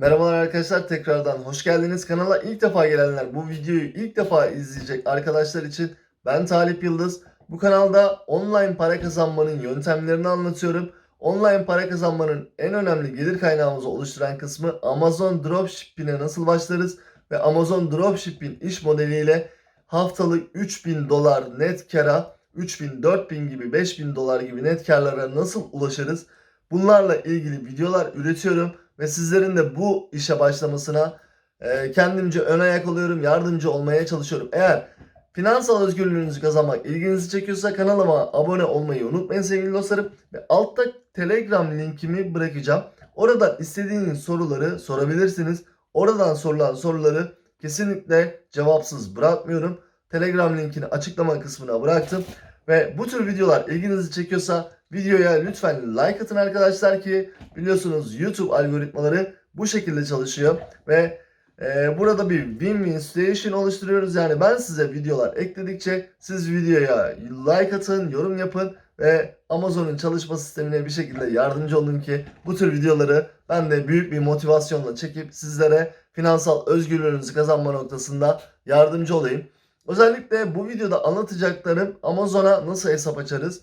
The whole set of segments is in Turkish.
Merhabalar arkadaşlar tekrardan hoş geldiniz. Kanala ilk defa gelenler bu videoyu ilk defa izleyecek arkadaşlar için ben Talip Yıldız. Bu kanalda online para kazanmanın yöntemlerini anlatıyorum. Online para kazanmanın en önemli gelir kaynağımızı oluşturan kısmı Amazon Dropshipping'e nasıl başlarız ve Amazon Dropshipping iş modeliyle haftalık 3000 dolar net kara, 3000, 4000 gibi 5000 dolar gibi net karlara nasıl ulaşırız? Bunlarla ilgili videolar üretiyorum ve sizlerin de bu işe başlamasına e, kendimce ön ayak oluyorum, yardımcı olmaya çalışıyorum. Eğer finansal özgürlüğünüzü kazanmak ilginizi çekiyorsa kanalıma abone olmayı unutmayın sevgili dostlarım. Ve altta Telegram linkimi bırakacağım. Oradan istediğiniz soruları sorabilirsiniz. Oradan sorulan soruları kesinlikle cevapsız bırakmıyorum. Telegram linkini açıklama kısmına bıraktım. Ve bu tür videolar ilginizi çekiyorsa videoya lütfen like atın arkadaşlar ki biliyorsunuz YouTube algoritmaları bu şekilde çalışıyor ve e, burada bir win-win situation oluşturuyoruz. Yani ben size videolar ekledikçe siz videoya like atın, yorum yapın ve Amazon'un çalışma sistemine bir şekilde yardımcı olun ki bu tür videoları ben de büyük bir motivasyonla çekip sizlere finansal özgürlüğünüzü kazanma noktasında yardımcı olayım. Özellikle bu videoda anlatacaklarım Amazon'a nasıl hesap açarız?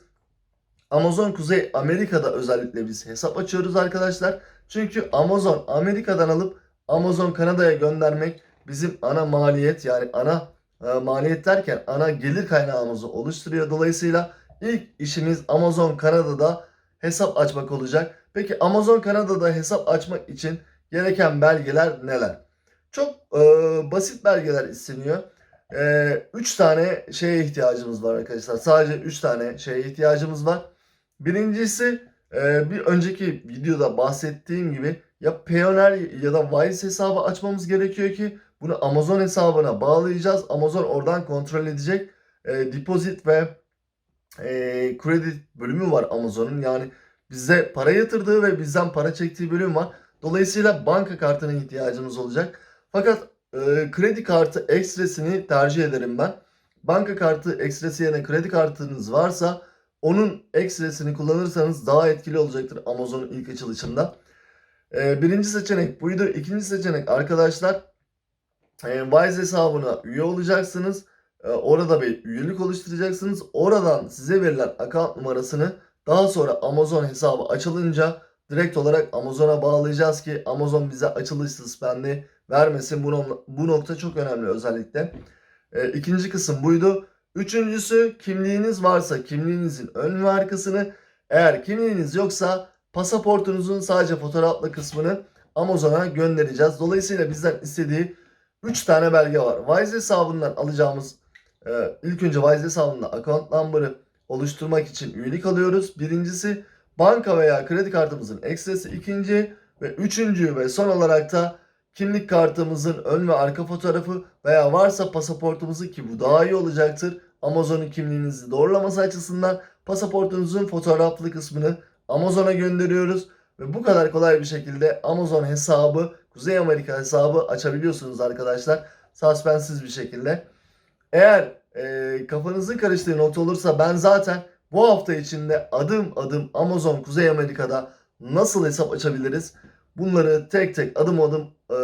Amazon Kuzey Amerika'da özellikle biz hesap açıyoruz arkadaşlar. Çünkü Amazon Amerika'dan alıp Amazon Kanada'ya göndermek bizim ana maliyet yani ana e, maliyet derken ana gelir kaynağımızı oluşturuyor. Dolayısıyla ilk işimiz Amazon Kanada'da hesap açmak olacak. Peki Amazon Kanada'da hesap açmak için gereken belgeler neler? Çok e, basit belgeler isteniyor. 3 tane şeye ihtiyacımız var arkadaşlar. Sadece 3 tane şeye ihtiyacımız var. Birincisi e, bir önceki videoda bahsettiğim gibi ya Payoneer ya da Wise hesabı açmamız gerekiyor ki bunu Amazon hesabına bağlayacağız. Amazon oradan kontrol edecek. E, deposit ve e, kredi bölümü var Amazon'un. Yani bize para yatırdığı ve bizden para çektiği bölüm var. Dolayısıyla banka kartına ihtiyacımız olacak. Fakat e, kredi kartı ekstresini tercih ederim ben. Banka kartı ekstresi yerine kredi kartınız varsa onun ekstresini kullanırsanız daha etkili olacaktır Amazon'un ilk açılışında. E, birinci seçenek buydu. İkinci seçenek arkadaşlar e, Wise hesabına üye olacaksınız. E, orada bir üyelik oluşturacaksınız. Oradan size verilen account numarasını daha sonra Amazon hesabı açılınca direkt olarak Amazon'a bağlayacağız ki Amazon bize açılış suspendi vermesin. Bu, bu nokta çok önemli özellikle. E, ikinci kısım buydu. Üçüncüsü kimliğiniz varsa kimliğinizin ön ve arkasını eğer kimliğiniz yoksa pasaportunuzun sadece fotoğraflı kısmını Amazon'a göndereceğiz. Dolayısıyla bizden istediği 3 tane belge var. Wise hesabından alacağımız e, ilk önce Wise hesabında account number'ı oluşturmak için üyelik alıyoruz. Birincisi banka veya kredi kartımızın ekstresi ikinci ve üçüncü ve son olarak da kimlik kartımızın ön ve arka fotoğrafı veya varsa pasaportumuzu ki bu daha iyi olacaktır. Amazon'un kimliğinizi doğrulaması açısından pasaportunuzun fotoğraflı kısmını Amazon'a gönderiyoruz. Ve bu kadar kolay bir şekilde Amazon hesabı, Kuzey Amerika hesabı açabiliyorsunuz arkadaşlar. Suspensiz bir şekilde. Eğer e, kafanızın karıştığı nokta olursa ben zaten bu hafta içinde adım adım Amazon Kuzey Amerika'da nasıl hesap açabiliriz? Bunları tek tek adım adım e,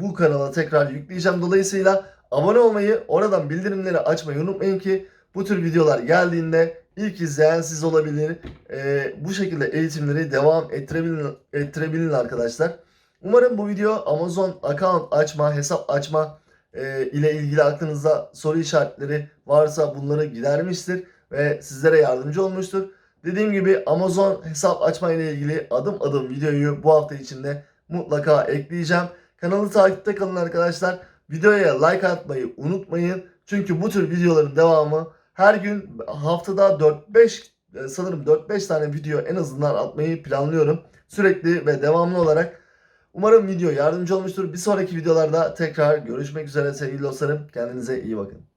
bu kanala tekrar yükleyeceğim. Dolayısıyla abone olmayı, oradan bildirimleri açmayı unutmayın ki bu tür videolar geldiğinde ilk izleyen siz olabilir. E, bu şekilde eğitimleri devam ettirebilin, ettirebilin arkadaşlar. Umarım bu video Amazon account açma, hesap açma e, ile ilgili aklınızda soru işaretleri varsa bunları gidermiştir ve sizlere yardımcı olmuştur. Dediğim gibi Amazon hesap açma ile ilgili adım adım videoyu bu hafta içinde mutlaka ekleyeceğim. Kanalı takipte kalın arkadaşlar. Videoya like atmayı unutmayın. Çünkü bu tür videoların devamı her gün haftada 4-5 e, sanırım 4-5 tane video en azından atmayı planlıyorum. Sürekli ve devamlı olarak. Umarım video yardımcı olmuştur. Bir sonraki videolarda tekrar görüşmek üzere sevgili dostlarım. Kendinize iyi bakın.